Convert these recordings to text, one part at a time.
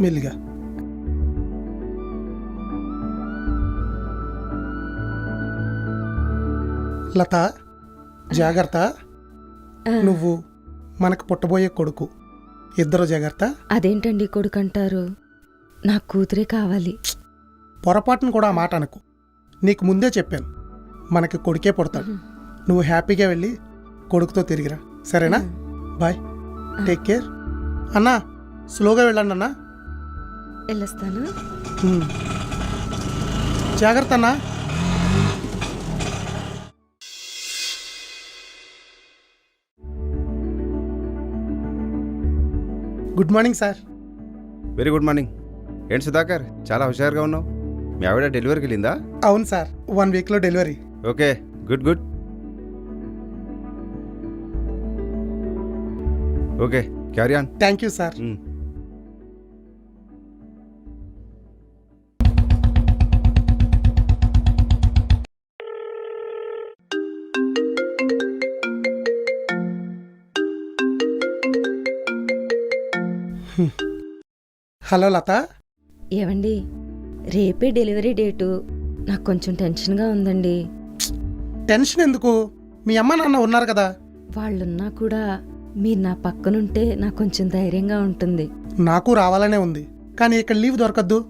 మెల్లిగా. లత జాగ్రత్త. నువ్వు మనకు పుట్టబోయే కొడుకు. ఇద్దరు జాగ్రత్త. అదేంటండి కొడుకంటారు? నాకు కూతురే కావాలి. పొరపాటును కూడా ఆ మాట అనకు. నీకు ముందే చెప్పాను. మనకి కొడుకే పుడతాడు. నువ్వు హ్యాపీగా వెళ్ళి కొడుకుతో తిరిగిరా. సరేనా? బాయ్. Take care. అన్నా స్లోగా వెళ్ళండి అన్నా వెళ్ళొస్తాను. జాగ్రత్త అన్నా good morning sir. Very good morning. ఏంటి సుధాకర్ చాలా హుషారుగా ఉన్నావు. మీ ఆవిడ డెలివరీకి వెళ్ళిందా? అవును సార్ వన్ వీక్లో delivery. Okay good good. Okay carry on. Thank you sir. Hello Latha. ఏవండి రేపే డెలివరీ డేటు. నాకు కొంచెం టెన్షన్గా ఉందండి. టెన్షన్ ఎందుకు? మీ అమ్మ నాన్న ఉన్నారు కదా. వాళ్ళున్నా కూడా మీరు నా పక్కనుంటే నాకు కొంచెం ధైర్యంగా ఉంటుంది. నాకు రావాలనే ఉంది. కానీ ఇక్కడ లీవ్ దొరకద్దు.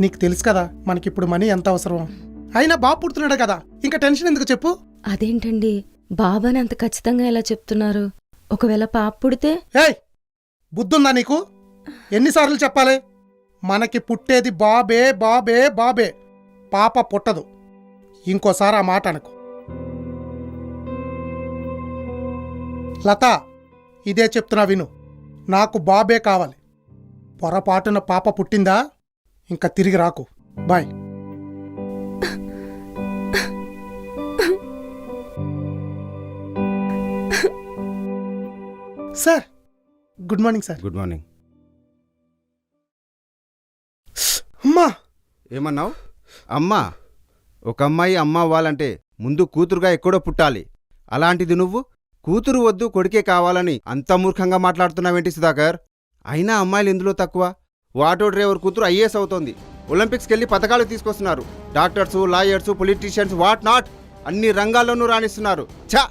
నీకు తెలుసు కదా మనకిప్పుడు మనీ ఎంత అవసరం. అయినా బాబు పుడుతున్నాడు కదా. ఇంకా టెన్షన్ ఎందుకు చెప్పు. అదేంటండి బాబాని అంత ఖచ్చితంగా ఎలా చెప్తున్నారు? ఒకవేళ పాప పుడితే? ఏయ్! బుద్ధుందా నీకు? ఎన్నిసార్లు చెప్పాలి? మనకి పుట్టేది బాబే బాబే బాబే. పాప పుట్టదు. ఇంకోసారి ఆ మాట అనకు. లత ఇదే చెప్తున్నా విను. నాకు బాబే కావాలి. పొరపాటున పాప పుట్టిందా? ఇంకా తిరిగి రాకు. Bye. Sir good morning sir. Good morning. ఏమన్నావు? అమ్మా ఒక అమ్మాయి అమ్మ అవ్వాలంటే ముందు కూతురుగా ఎక్కడో పుట్టాలి. అలాంటిది నువ్వు? కూతురు వద్దు కొడుకే కావాలని అంత మూర్ఖంగా మాట్లాడుతున్నావేంటి సుధాకర్? అయినా అమ్మాయిలు ఎందులో తక్కువ? ఆటో డ్రైవర్ కూతురు ఐఏఎస్ అవుతోంది. ఒలింపిక్స్కి వెళ్ళి పథకాలు తీసుకొస్తున్నారు. Doctors lawyers politicians what not? అన్ని రంగాల్లోనూ రాణిస్తున్నారు. ఛ!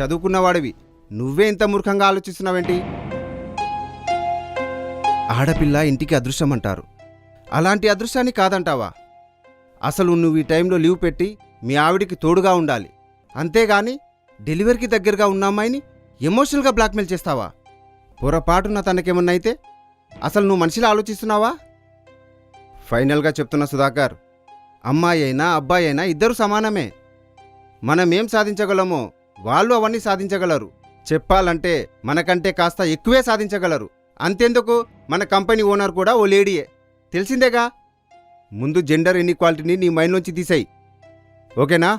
చదువుకున్నవాడివి. నువ్వే ఇంత మూర్ఖంగా ఆలోచిస్తున్నావేంటి? ఆడపిల్ల ఇంటికి అదృష్టం అంటారు. అలాంటి అదృశ్యాన్ని కాదంటావా? అసలు నువ్వు ఈ టైంలో లీవ్ పెట్టి మీ ఆవిడికి తోడుగా ఉండాలి. అంతేగాని డెలివరీకి దగ్గరగా ఉన్న అమ్మాయిని ఎమోషనల్గా బ్లాక్మెయిల్ చేస్తావా? పొరపాటున తనకేమన్నా అయితే అసలు నువ్వు మనిషిలా ఆలోచిస్తున్నావా? ఫైనల్గా చెప్తున్న సుధాకర్ అమ్మాయి అయినా అబ్బాయి అయినా ఇద్దరు సమానమే. మనం ఏం సాధించగలమో వాళ్ళు అవన్నీ సాధించగలరు. చెప్పాలంటే మనకంటే కాస్త ఎక్కువే సాధించగలరు. అంతెందుకు? మన కంపెనీ ఓనర్ కూడా ఓ లేడీయే. తెలిసిందేగా? ముందు జెండర్ ఇన్ఈక్వాలిటీని నీ మైండ్లోంచి తీసేయి. ఓకేనా?